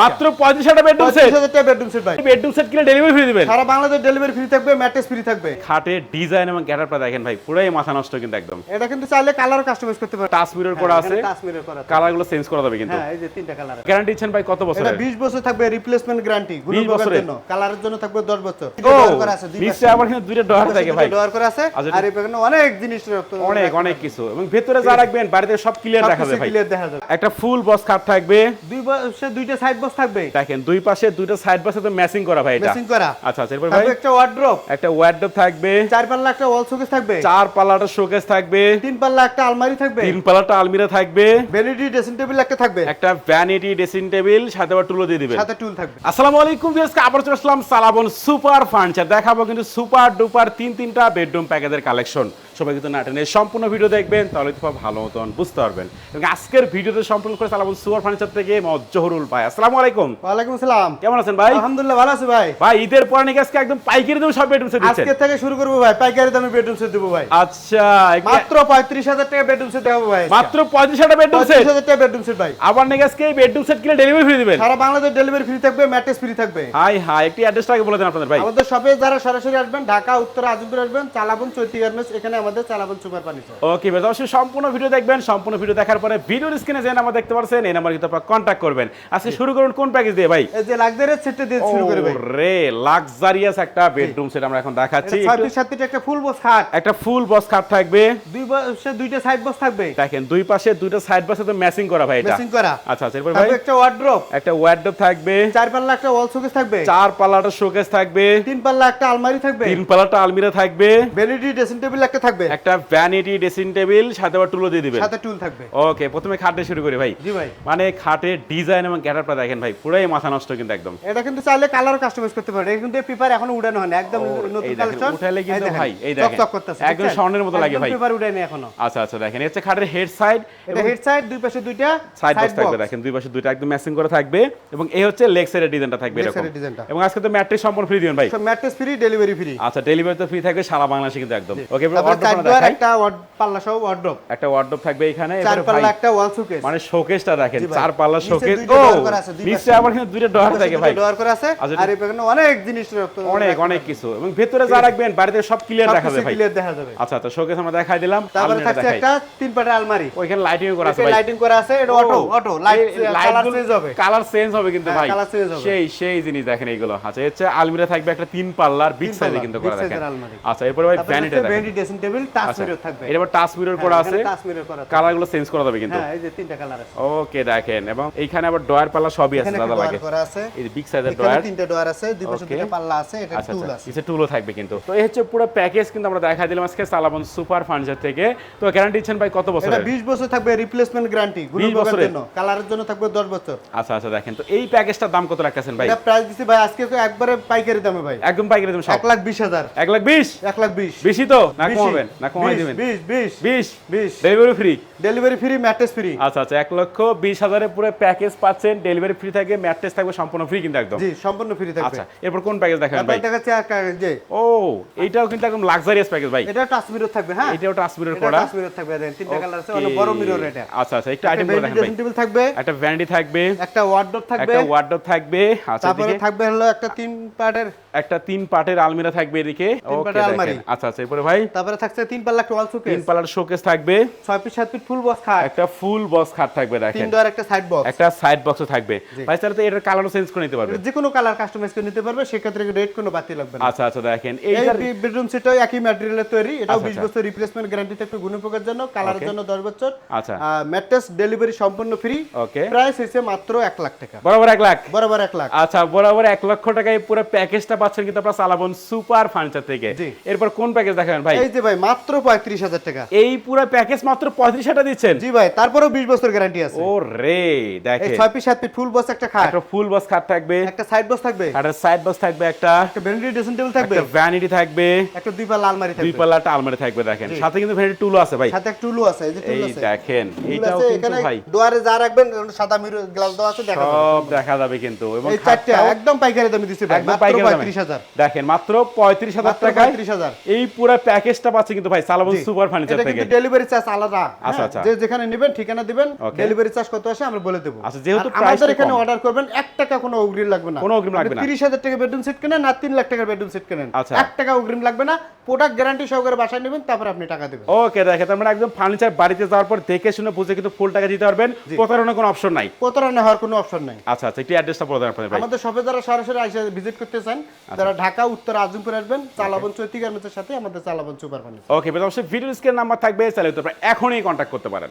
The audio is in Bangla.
মাত্র পঁয়ত্রিশ হাজার বেডরুম সেট পঁয়ত্রিশ হাজার বেডরুম সেট ভাই। বেডরুম সেট কিনে ডেলিভারি ফ্রি দিবেন। সারা বাংলাদেশ ডেলিভারি ফ্রি থাকবে ম্যাট্রেস ফ্রি থাকবে। খাটের ডিজাইন এবং গ্যাটারটা দেখেন ভাই পুরাই মাথা নষ্ট কিন্তু একদম। এটা কিন্তু চাইলে কালার কাস্টমাইজ করতে পারবে টাচ মিরর করা আছে। কাশ্মীরের করা আছে। কালারগুলো চেঞ্জ করা যাবে কিন্তু। হ্যাঁ এই যে তিনটা কালার গ্যারান্টি দিচ্ছেন ভাই কত বছর এটা 20 বছর থাকবে রিপ্লেসমেন্ট গ্যারান্টি গুলো বছরের? জন্য। কালারের জন্য থাকবে 10 বছর। করা আছে দুই নিচে আবার কিন্তু দুইটা থাকে ভাই। করা আছে। আচ্ছা, আর এখানে অনেক জিনিস অনেক অনেক কিছু। এবং ভেতরে যা রাখবেন বাড়িতে সব ক্লিয়ার দেখা ভাই। clear দেখা যাবে। একটা ফুল বক্স খাট থাকবে। দুই পাশে দুইটা সাইড বক্স থাকবে? দেখেন দুই পাশে দুইটা সাইড বাসে তো ম্যাচিং করা ভাই এটা। মেসিং করা। আচ্ছা আচ্ছা এরপর ভাই? একটা ওয়ার্ড্রপ একটা ওয়ার্ডরোব থাকবে। চার পাল্লা একটা ওয়াল শোকেস থাকবে। চার পাল্লাটা শোকেস থাকবে। তিন পাল্লা একটা আলমারি থাকবে। তিন পাল্লাটা আলমিরা থাকবে। ভ্যানিটি ড্রেসিং টেবিল একটা থাকবে। একটা ভ্যানিটি ড্রেসিং টেবিল সাথে আবার টুলো দিয়ে দিবেন। সাথে টুল থাকবে। আসসালামু আলাইকুম ভিউয়ার্স আবার চলে আসলাম সালাবন সুপার ফার্নিচার দেখাবো কিন্তু সুপার ডুপার তিন তিনটা বেডরুম প্যাকেজের কালেকশন সবাই কিন্তু না টেনে সম্পূর্ণ ভিডিও দেখবেন তাহলে খুব ভালো মতন বুঝতে পারবেন। এবং আজকের ভিডিওতে সম্পূর্ণ করে সালাবন সুপার ফার্নিচার থেকে মোহাম্মদ জহুরুল ভাই আসসালামু আলাইকুম। ওয়ালাইকুম আসসালাম। কেমন আছেন ভাই? আলহামদুলিল্লাহ ভালো আছি ভাই। ভাই ঈদের পরে নাকি আজকে একদম পাইকারি দামে সব বেডরুম সেট দিচ্ছেন? আজকে থেকে শুরু করব ভাই পাইকারি দামে বেডরুম সেট দেবো ভাই। আচ্ছা মাত্র পঁয়ত্রিশ হাজার টাকা বেডরুম সেট দেবো ভাই মাত্র পঁয়ত্রিশ হাজার বেডরুম সেট পঁয়ত্রিশ হাজার টাকা বেডরুম সেট ভাই। আবার নাকি আজকে বেডরুম সেট কিনে ডেলিভারি ফ্রি দিবেন? সারা বাংলাদেশ ডেলিভারি ফ্রি থাকবে ম্যাট্রেস ফ্রি থাকবে। হাই হাই একটি অ্যাড্রেসটা আগে বলে দেন আপনাদের ভাই। আমাদের শপে যারা সরাসরি আসবেন ঢাকা উত্তর আজিমপুর আসবেন চালাবন চৈতি গার্মেন্টস এখানে আমাদের চালাবন সুপার ফার্নিচার ওকে বেশ অবশ্যই সম্পূর্ণ ভিডিও দেখবেন সম্পূর্ণ ভিডিও দেখার পরে ভিডিওর স্ক্রিনে যে নাম্বার দেখতে পাচ্ছেন এই নাম্বার কিন্তু আপনারা কন্ট্যাক্ট করবেন। আজকে শুরু করুন কোন প্যাকেজ দিয়ে ভাই? এই যে লাক্সারিয়াস সেটটা দিয়ে শুরু করে ভাই। রে লাক্সারিয়াস একটা বেডরুম সেট আমরা এখন দেখাচ্ছি। এটা ছয় একটু- ফুল বক্স খাট। একটা ফুল বক্স খাট থাকবে। দুই পাশে দুইটা সাইড বক্স থাকবে। দেখেন দুই পাশে দুইটা সাইড বাসে তো ম্যাচিং করা ভাই এটা। মেসিং করা। আচ্ছা আচ্ছা এরপর ভাই? একটা ওয়ার্ড্রপ একটা ওয়ার্ডরোব থাকবে। চার পাল্লা একটা ওয়াল শোকেস থাকবে। চার পাল্লাটা শোকেস থাকবে। তিন পাল্লা একটা আলমারি থাকবে। তিন পাল্লাটা আলমিরা থাকবে। ভ্যানিটি ড্রেসিং টেবিল একটা থাকবে। একটা ভ্যানিটি ড্রেসিং টেবিল সাথে আবার টুলো দিয়ে দিবেন। সাথে টুল থাকবে। ওকে প্রথমে খাট শুরু করি ভাই। জি ভাই। মানে খাটের ডিজাইন এবং গ্যাটারটা দেখেন ভাই পুরাই মাথা নষ্ট কিন্তু একদম। এটা কিন্তু চাইলে কালার কাস্টমাইজ করতে পারে এটা কিন্তু পেপার এখনও উড়ানো হয়নি একদম নতুন কালেকশন উঠাইলে কিন্তু ভাই, এই দেখেন, চকচক করতেছে একদম স্বর্ণের মতো লাগে ভাই। পেপার উড়ায়নি এখনও। আচ্ছা আচ্ছা দেখেন হচ্ছে খাটের হেড সাইড এটা হেড সাইড দুই পাশে দুইটা সাইড বক্স থাকবে দেখেন দুই পাশে দুইটা একদম ম্যাচিং করে থাকবে। এবং এই হচ্ছে লেগ সাইডের ডিজাইনটা থাকবে এরকম। এবং আজকে তো ম্যাট্রিক সম্পূর্ণ ফ্রি দিবেন ভাই। ম্যাট্রেস ফ্রি ডেলিভারি ফ্রি আচ্ছা ডেলিভারি তো ফ্রি থাকবে সারা বাংলাদেশে কিন্তু একদম। ওকে এবার তারপর wardrobe সাইড টা ডোর একটা পাল্লা সহ ওয়ার্ড্রপ একটা ওয়ার্ডরোব থাকবে এখানে চার পাল্লা একটা ওয়াল শোকেস মানে শোকেসটা দেখেন চার পাল্লা শোকেস ও door করা আছে, দুই নিচে আবার কিন্তু দুইটা ডয়ার থাকে ভাই। ডোর করা আছে আচ্ছা, আর এখানে অনেক জিনিস অনেক অনেক কিছু। এবং ভেতরে যা রাখবেন বাড়িতে সব ক্লিয়ার দেখা কিছু ভাই। clear দেখা যাবে। আচ্ছা আচ্ছা শোকেস আমরা দেখাই দিলাম তারপরে থাকছে একটা তিন পাটের আলমারি। ওইখানে লাইটিং করা আছে ভাই। লাইটিং করা আছে এটা auto auto light colour change হবে। কালার চেঞ্জ হবে কিন্তু হ্যাঁ, ভাই। হবে। সেই সেই জিনিস দেখেন এইগুলো। আচ্ছা হচ্ছে আলমিরা থাকবে একটা তিন পাল্লার বিগ সাইজে কিন্তু করা দেখেন। আচ্ছা এরপরে ভাই ভ্যানিটি দেখেন। ভ্যানিটি ড্রেসিং টেবিল টাচ আচ্ছা। মিরর থাকবে। এটা আবার টাচ মিরর করা আছে। টাচ মিরর করা কালারগুলো চেঞ্জ করা যাবে কিন্তু। হ্যাঁ এই যে তিনটা কালার আছে। ওকে দেখেন। এবং এইখানে আবার ডয়ার পাল্লা সবই আছে দাদা লাগে করা আছে। এই বিগ সাইজের ডয়ার তিনটা ডোর আছে দুই পাশে Okay. পাল্লা আছে এটা আচ্ছা টুল আচ্ছা। আছে। নিচে টুলও থাকবে কিন্তু। তো এই হচ্ছে পুরো প্যাকেজ কিন্তু আমরা দেখাই দিলাম আজকে সালাবন সুপার ফার্নিচার থেকে। তো গ্যারান্টি দিচ্ছেন ভাই কত এটা বছরের 20 বছর থাকবে রিপ্লেসমেন্ট গ্যারান্টি গুলো বছরের? জন্য। কালারের জন্য থাকবে 10 বছর। আচ্ছা আচ্ছা দেখেন। তো এই প্যাকেজটার দাম কত রাখতেছেন ভাই? এটা প্রাইস দিছি ভাই আজকে তো একবারে পাইকারি দামে ভাই। একদম পাইকারি দাম সব। 1 লাখ 20 হাজার। এক লাখ বিশ? 1 লাখ 20 বেশি তো? না কমাবেন। না কমাই দিবেন? 20 20 বিশ? 20 delivery free delivery free mattress free আচ্ছা আচ্ছা এক লক্ষ বিশ হাজারের পুরো প্যাকেজ পাচ্ছেন। ডেলিভারি ফ্রি থাকবে ম্যাট্রেস থাকবে সম্পূর্ণ ফ্রি কিন্তু একদম। জি সম্পূর্ণ ফ্রি থাকবে। আচ্ছা এরপর কোন প্যাকেজ দেখাবেন ভাই? তারপর দেখাচ্ছি যে ও এইটাও কিন্তু একদম লাক্সারিয়াস প্যাকেজ ভাই। এটা টাচ মিরর থাকবে হ্যাঁ? এটাও ট্রান্সমিটার এটা করা। টাচ মিরর থাকবে দেখেন তিনটা কালার আছে অনেক বড় মিরর এটা। আচ্ছা আচ্ছা একটু আইটেম দেখেন ভাই। টেবিল থাকবে। একটা ভ্যানিটি থাকবে। একটা ওয়ার্ডরোব থাকবে। একটা ওয়ার্ডরোব থাকবে। আচ্ছা তারপরে থাকবে হলো একটা তিন পার্টের একটা তিন পাটের আলমিরা থাকবে এদিকে। আচ্ছা আচ্ছা এরপরে ভাই? তারপরে থাকছে তিন পাল্লা ওয়াল তিন পাল্লার শোকেস থাকবে। ছয় পিস সাত পিস ফুল বক্স খাট। একটা ফুল বক্স খাট থাকবে দেখেন। তিন ডোর একটা সাইড বক্স একটা সাইড বক্সও থাকবে। ভাই তাহলে তো এটার কালারও চেঞ্জ করে নিতে পারবে। যে কোনো কালার কাস্টমাইজ করে নিতে পারবে সেক্ষেত্রে রেট কোনো বাতি লাগবে না। আচ্ছা আচ্ছা দেখেন। এই এইটার বেডরুম সেটাও একই ম্যাটেরিয়ালের তৈরি। এটাও আচ্ছা, 20 বছর রিপ্লেসমেন্ট গ্যারান্টি থাকবে গুণপোকার জন্য কালারের. জন্য 10 বছর। আচ্ছা। ম্যাট্রেস ডেলিভারি সম্পূর্ণ ফ্রি ওকে। প্রাইস হইছে মাত্র 1 লাখ টাকা। বরাবর এক লাখ? বরাবর 1 লাখ। আচ্ছা বরাবর এক লক্ষ টাকায় পুরো প্যাকেজটা পাচ্ছেন কিন্তু আপনার সালাবন সুপার ফার্নিচার থেকে। এরপর কোন প্যাকেজ দেখাবেন ভাই? এই যে ভাই মাত্র পঁয়ত্রিশ হাজার টাকা। এই পুরো প্যাকেজ মাত্র পঁয়ত্রিশ হাজার দিচ্ছেন? জি ভাই তারপরেও বিশ বছর গ্যারান্টি আছে। ও রে দেখেন। ছয় পিস সাত পিস ফুল বস একটা খাট। একটা ফুল বস খাট থাকবে। একটা সাইড বস থাকবে। আর সাইড বস থাকবে একটা একটা ভ্যানিটি ড্রেসিং টেবিল থাকবে। একটা ভ্যানিটি থাকবে। একটা দুই পাল্লা আলমারি থাকবে। দুই পাল্লা একটা আলমারি থাকবে দেখেন। সাথে কিন্তু ভ্যানিটি টুলও আছে ভাই। সাথে একটা টুলও আছে এই যে টুল আছে। এই দেখেন এইটাও কিন্তু ভাই দুয়ারে যা রাখবেন সাদা মিরর গ্লাস দাও আছে দেখা যাবে। দেখা যাবে কিন্তু। এবং চারটি একদম পাইকারি দামে দিছি ভাই মাত্র 35 দেখেন মাত্র পঁয়ত্রিশ হাজার টাকা এই পুরো প্যাকেজটা পাচ্ছে কিন্তু ভাই সালাবন সুপার ফার্নিচার থেকে ডেলিভারি চার্জ আলাদা। আচ্ছা হ্যাঁ, আচ্ছা। যেখানে নেবেন ঠিকানা দিবেন ডেলিভারি চার্জ কত আসে আমরা বলে দেবো। আচ্ছা যেহেতু আমাদের এখানে অর্ডার করবেন এক টাকা কোনো অগ্রিম লাগবে না। কোনো অগ্রিম লাগবে না। তিরিশ হাজার টাকা বেডরুম সেট কেনেন আর তিন লাখ টাকার বেডরুম সেট কেনেন। আচ্ছা। এক টাকা অগ্রিম লাগবে না প্রোডাক্ট গ্যারান্টি সহকারে বাসায় নেবেন তারপর আপনি টাকা দেবেন। ওকে দেখেন তার মানে একদম ফার্নিচার বাড়িতে যাওয়ার পর দেখে শুনে বুঝে কিন্তু ফুল টাকা দিতে পারবেন। প্রতারণার কোনো অপশন নাই। প্রতারণা হওয়ার কোনো অপশন নাই। আচ্ছা আচ্ছা একটু অ্যাড্রেসটা বলে দেন আপনাদের আমাদের শপে যারা সরাসরি এসে ভিজিট করতে চান আচ্ছা। যারা ঢাকা উত্তর আজমপুর আসবেন চালাবন চৈতি গার্মেন্টসের সাথে আমাদের চালাবন সুপার ফার্নিচার ওকে অবশ্যই ভিডিও স্ক্রিন নাম্বার থাকবে চাইলে তো আপনারা এখনই কন্ট্যাক্ট করতে পারেন।